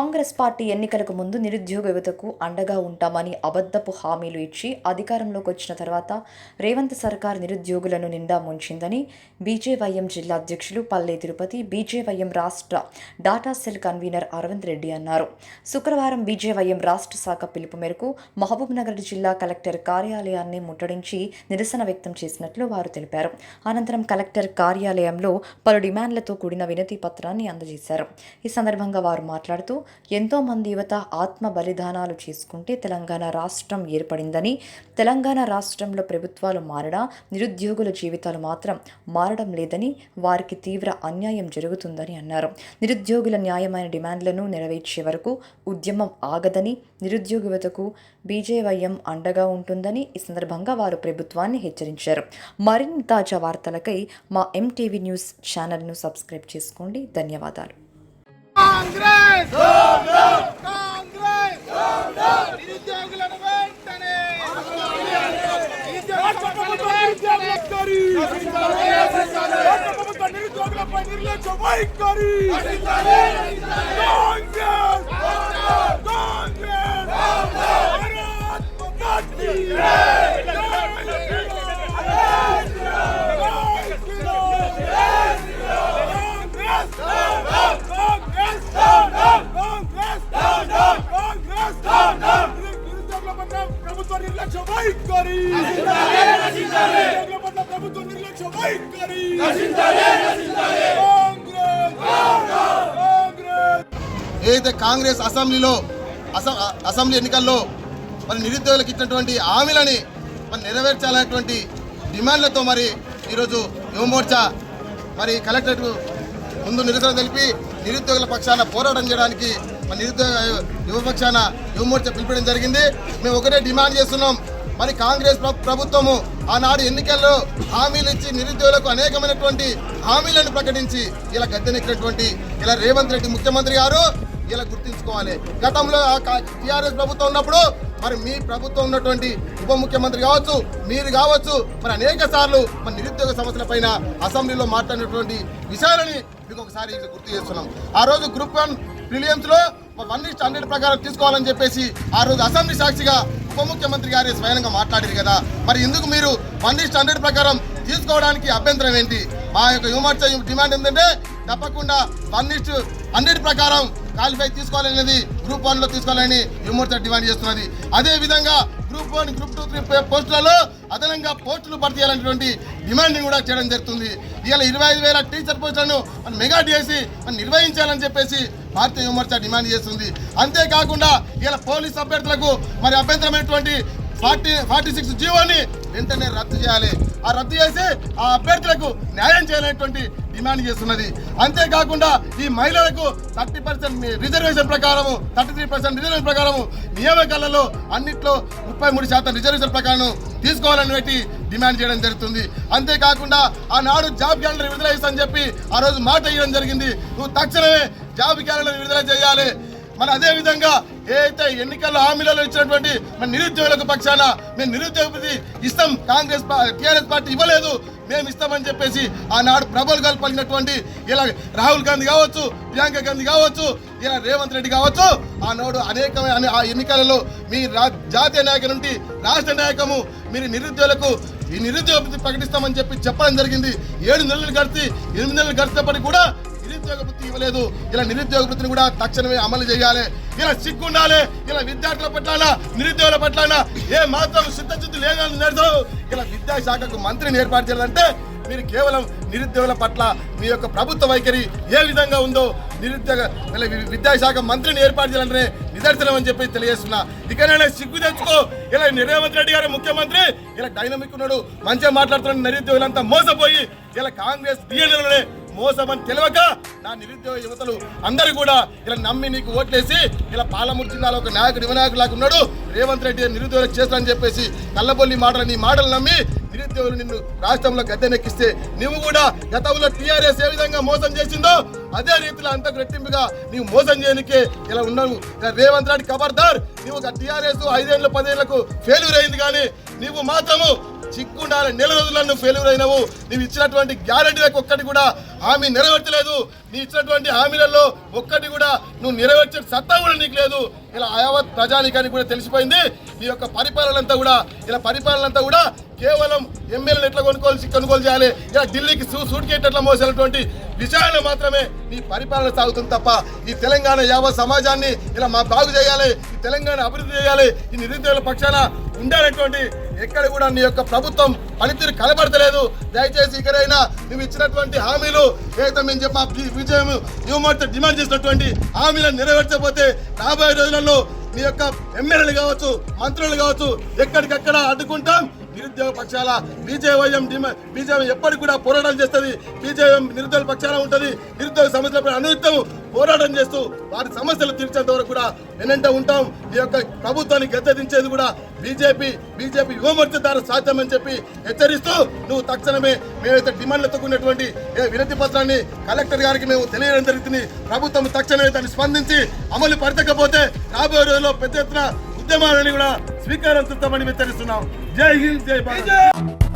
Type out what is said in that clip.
Congress party ఎన్నికలకు ముందు నిరుద్యోగ యువతకు అండగా ఉంటామని అబద్ధపు హామీలు ఇచ్చి అధికారంలోకి వచ్చిన తర్వాత రేవంత్ సర్కార్ నిరుద్యోగులను నిండా ముంచిందని బీజేవైఎం జిల్లా అధ్యక్షులు పల్లె తిరుపతి బీజేవైఎం రాష్ట్ర data cell convener Aravind Reddy అన్నారు. శుక్రవారం బీజేవైఎం రాష్ట్ర శాఖ పిలుపు మేరకు మహబూబ్నగర్ జిల్లా కలెక్టర్ కార్యాలయాన్ని ముట్టడించి నిరసన వ్యక్తం చేసినట్లు వారు తెలిపారు. అనంతరం కలెక్టర్ కార్యాలయంలో పలు డిమాండ్లతో కూడిన వినతి పత్రాన్ని అందజేశారు. ఈ సందర్భంగా వారు మాట్లాడుతూ ఎంతోమంది యువత ఆత్మ బలిదానాలు చేసుకుంటే తెలంగాణ రాష్ట్రం ఏర్పడిందని తెలంగాణ రాష్ట్రంలో ప్రభుత్వాలు మారడా నిరుద్యోగుల జీవితాలు మాత్రం మారడం లేదని వారికి తీవ్ర అన్యాయం జరుగుతుందని అన్నారు. నిరుద్యోగుల న్యాయమైన డిమాండ్లను నెరవేర్చే వరకు ఉద్యమం ఆగదని నిరుద్యోగ యువతకు బీజేవైఎం అండగా ఉంటుందని ఈ సందర్భంగా వారు ప్రభుత్వాన్ని హెచ్చరించారు. మరిన్ని తాజా వార్తలకై మా ఎంటీవీ న్యూస్ ఛానల్ను సబ్స్క్రైబ్ చేసుకోండి. ధన్యవాదాలు. కాంగ్రెస్ కాంగ్రెస్ నిరుద్యోగులను వెంటనే నిరుద్యోగులపై నిర్లక్ష్య వైఖరి కాంగ్రెస్ కాంగ్రెస్ ప్రభుత్వ వైఖరి ప్రభుత్వ వైఖరి ఏదైతే కాంగ్రెస్ అసెంబ్లీలో అసెంబ్లీ ఎన్నికల్లో మరి నిరుద్యోగులకు ఇచ్చినటువంటి హామీలని మరి నెరవేర్చాలనేటువంటి డిమాండ్లతో మరి ఈరోజు యువమోర్చా మరి కలెక్టరేట్ ముందు నిరసన తెలిపి నిరుద్యోగుల పక్షాన పోరాటం చేయడానికి మన నిరుద్యోగ యువపక్షాన యువమోర్చ పిలిపడం జరిగింది. మేము ఒకటే డిమాండ్ చేస్తున్నాం. మరి కాంగ్రెస్ ప్రభుత్వము ఆనాడు ఎన్నికల్లో హామీలు ఇచ్చి నిరుద్యోగులకు అనేకమైనటువంటి హామీలను ప్రకటించి ఇలా గద్దెనెక్కినటువంటి ఇలా రేవంత్ రెడ్డి ముఖ్యమంత్రి గారు ఇలా గుర్తించుకోవాలి. గతంలో టీఆర్ఎస్ ప్రభుత్వం ఉన్నప్పుడు మరి మీ ప్రభుత్వం ఉన్నటువంటి ఉప ముఖ్యమంత్రి కావచ్చు మీరు కావచ్చు మరి అనేక సార్లు మన నిరుద్యోగ సమస్యల పైన అసెంబ్లీలో మాట్లాడినటువంటి విషయాలని మీకు ఒకసారి గుర్తు చేస్తున్నాం. ఆ రోజు గ్రూప్ వన్ ప్రిలియమ్స్లో వన్ ఇస్ట్ హండ్రెడ్ ప్రకారం తీసుకోవాలని చెప్పేసి ఆ రోజు అసెంబ్లీ సాక్షిగా ఉప ముఖ్యమంత్రి గారే స్వయంగా మాట్లాడారు కదా. మరి ఎందుకు మీరు వన్ ఇస్ట్ హండ్రెడ్ ప్రకారం తీసుకోవడానికి అభ్యంతరం ఏంటి? మా యొక్క యువమోర్చా డిమాండ్ ఏంటంటే తప్పకుండా వన్ ఇస్ట్ హండ్రెడ్ ప్రకారం క్వాలిఫై తీసుకోవాలనేది గ్రూప్ వన్లో తీసుకోవాలని యువమోర్చా డిమాండ్ చేస్తున్నది. అదే విధంగా group one group two three పోస్టులలో అదనంగా పోస్టులు భర్తీ చేయాలనేటువంటి డిమాండ్ కూడా చేయడం జరుగుతుంది. ఇవాళ ఇరవై ఐదు వేల టీచర్ పోస్టులను మనం మెగా చేసి మనం నిర్వహించాలని చెప్పేసి భారతీయ యువమోర్చా డిమాండ్ చేస్తుంది. అంతేకాకుండా ఇలా పోలీస్ అభ్యర్థులకు మరి అభ్యంతరమైనటువంటి ఫార్టీ ఫార్టీ సిక్స్ జీవోని వెంటనే రద్దు చేయాలి. ఆ రద్దు చేసి ఆ అభ్యర్థులకు న్యాయం చేయాలనేటువంటి డిమాండ్ చేస్తున్నది. అంతేకాకుండా ఈ మహిళలకు థర్టీ పర్సెంట్ రిజర్వేషన్ ప్రకారము థర్టీ త్రీ పర్సెంట్ రిజర్వేషన్ ప్రకారము నియామకాలలో అన్నిట్లో ముప్పై మూడు శాతం రిజర్వేషన్ ప్రకారం తీసుకోవాలని పెట్టి డిమాండ్ చేయడం జరుగుతుంది. అంతేకాకుండా ఆనాడు జాబ్ క్యాలెండర్ విడుదల చేస్తానని చెప్పి ఆ రోజు మాట ఇవ్వడం జరిగింది. నువ్వు తక్షణమే జాబ్ క్యాలెండర్ విడుదల చేయాలి. మరి అదే విధంగా ఏదైతే ఎన్నికల్లో హామీలలో ఇచ్చినటువంటి మన నిరుద్యోగులకు పక్షాన మేము నిరుద్యోగ ఇస్తాం. కాంగ్రెస్ టీఆర్ఎస్ పార్టీ ఇవ్వలేదు. మేము ఇస్తామని చెప్పేసి ఆనాడు ప్రబల్ పలినటువంటి ఇలా రాహుల్ గాంధీ కావచ్చు ప్రియాంక గాంధీ కావచ్చు ఇలా రేవంత్ రెడ్డి కావచ్చు ఆనాడు అనేకమైన ఆ ఎన్నికలలో మీ రా- జాతీయ నాయకుల నుండి రాష్ట్ర నాయకము మీరు నిరుద్యోగులకు ఈ నిరుద్యోగ ప్రకటిస్తామని చెప్పి చెప్పడం జరిగింది. ఏడు నెలలు గడిచి ఎనిమిది నెలలు గడిచినప్పటికీ కూడా నిరుద్యోగ వృత్తి ఇవ్వలేదు. ఇలా నిరుద్యోగ వృత్తిని కూడా తక్షణమే అమలు చేయాలి. ఇలా సిగ్గుండాలి ఇలా విద్యార్థుల పట్ల నిరుద్యోగుల పట్ల ఏ మాత్రం సిద్ధశుద్ధి లేదని నడుస్తావు ఇలా విద్యాశాఖకు మంత్రిని ఏర్పాటు చేయాలంటే మీరు కేవలం నిరుద్యోగుల పట్ల మీ యొక్క ప్రభుత్వ వైఖరి ఏ విధంగా ఉందో నిరుద్యోగ ఇలా విద్యాశాఖ మంత్రిని ఏర్పాటు చేయాలంటే నిదర్శనం అని చెప్పి తెలియజేస్తున్నా. ఇకనైనా సిగ్గు తెచ్చుకో. ఇలా రేవంత్ రెడ్డి గారు ముఖ్యమంత్రి ఇలా డైనమిక్ ఉన్నాడు మంచిగా మాట్లాడుతున్నాడు నిరుద్యోగులంతా మోసపోయి ఇలా కాంగ్రెస్ డిఎన్ఏలోనే మోసమని తెలియక నా నిరుద్యోగ యువతలు అందరూ కూడా ఇలా నమ్మి నీకు ఓట్లేసి ఇలా పాలమూరు జిల్లాలో ఒక నాయకుడు యువనాయకుడు లాగా ఉన్నాడు. రేవంత్ రెడ్డి నిరుద్యోగులకు చేస్తానని చెప్పేసి కళ్ళబొల్లి మాటలు నీ మాటలు నమ్మి నిరుద్యోగులు నిన్ను రాష్ట్రంలో గద్దెనెక్కిస్తే నువ్వు కూడా గతంలో టీఆర్ఎస్ ఏ విధంగా మోసం చేసిందో అదే రీతిలో అంత రెట్టింపుగా నీవు మోసం చేయనికే ఇలా ఉన్నావు. రేవంత్ రెడ్డి ఖబర్దార్ నువ్వు టీఆర్ఎస్ ఐదేళ్ళు పదేళ్ళకు ఫెయిల్యూర్ అయింది కానీ నీవు మాత్రము చిక్కుండాలి. నెల రోజుల్లో నువ్వు ఫెయిల్యూర్ అయినావు. నువ్వు ఇచ్చినటువంటి గ్యారంటీలకు ఒక్కటి కూడా హామీ నెరవేర్చలేదు. నీ ఇచ్చినటువంటి హామీలలో ఒక్కటి కూడా నువ్వు నెరవేర్చే సత్తా కూడా నీకు లేదు. ఇలా యావత్ ప్రజానికానికి కూడా తెలిసిపోయింది. నీ యొక్క పరిపాలనంతా కూడా ఇలా పరిపాలనంతా కూడా కేవలం ఎమ్మెల్యేలు ఎట్లా కొనుగోలు కొనుగోలు చేయాలి? ఇలా ఢిల్లీకి సూ సూట్ కేట్ ఎట్లా మోసేటువంటి విషయాలు మాత్రమే నీ పరిపాలన సాగుతుంది తప్ప ఈ తెలంగాణ యావత్ సమాజాన్ని ఇలా మా బాగు చేయాలి ఈ తెలంగాణ అభివృద్ధి చేయాలి ఈ నిరుద్యోగుల పక్షాన ఉండాలనేటువంటి ఎక్కడ కూడా నీ యొక్క ప్రభుత్వం పనితీరు కనబడతలేదు. దయచేసి ఇక్కడైనా నువ్వు ఇచ్చినటువంటి హామీలు ఏదైతే మేము చెప్పి విజయం యువమోర్చ డిమాండ్ చేసినటువంటి హామీలను నెరవేర్చకపోతే రాబోయే రోజులలో మీ యొక్క ఎమ్మెల్యేలు కావచ్చు మంత్రులు కావచ్చు ఎక్కడికక్కడ అడ్డుకుంటాం. నిరుద్యోగ పక్షాల బీజేవైఎం బీజేపీ ఎప్పటికి కూడా పోరాటం చేస్తుంది. బీజేఎం నిరుద్యోగ పక్షాన ఉంటుంది. నిరుద్యోగ సమస్యలపై అనునిత్యం పోరాటం చేస్తూ వారి సమస్యలు తీర్చేంత వరకు కూడా వెనంట ఉంటాం. ఈ యొక్క ప్రభుత్వాన్ని గద్దెదించేది కూడా బీజేపీ బీజేపీ యువమోర్చ ద్వారా సాధ్యమని చెప్పి హెచ్చరిస్తూ నువ్వు తక్షణమే మేమైతే డిమాండ్లతో కూడినటువంటి వినతి పత్రాన్ని కలెక్టర్ గారికి మేము తెలియడం జరుగుతుంది ప్రభుత్వం తక్షణమే దాన్ని స్పందించి అమలు పరచకపోతే రాబోయే రోజుల్లో పెద్ద ఎత్తున ఉద్యమాలని కూడా స్వీకారం చుట్టామని హెచ్చరిస్తున్నాం. జై హింద్ జై భారత్.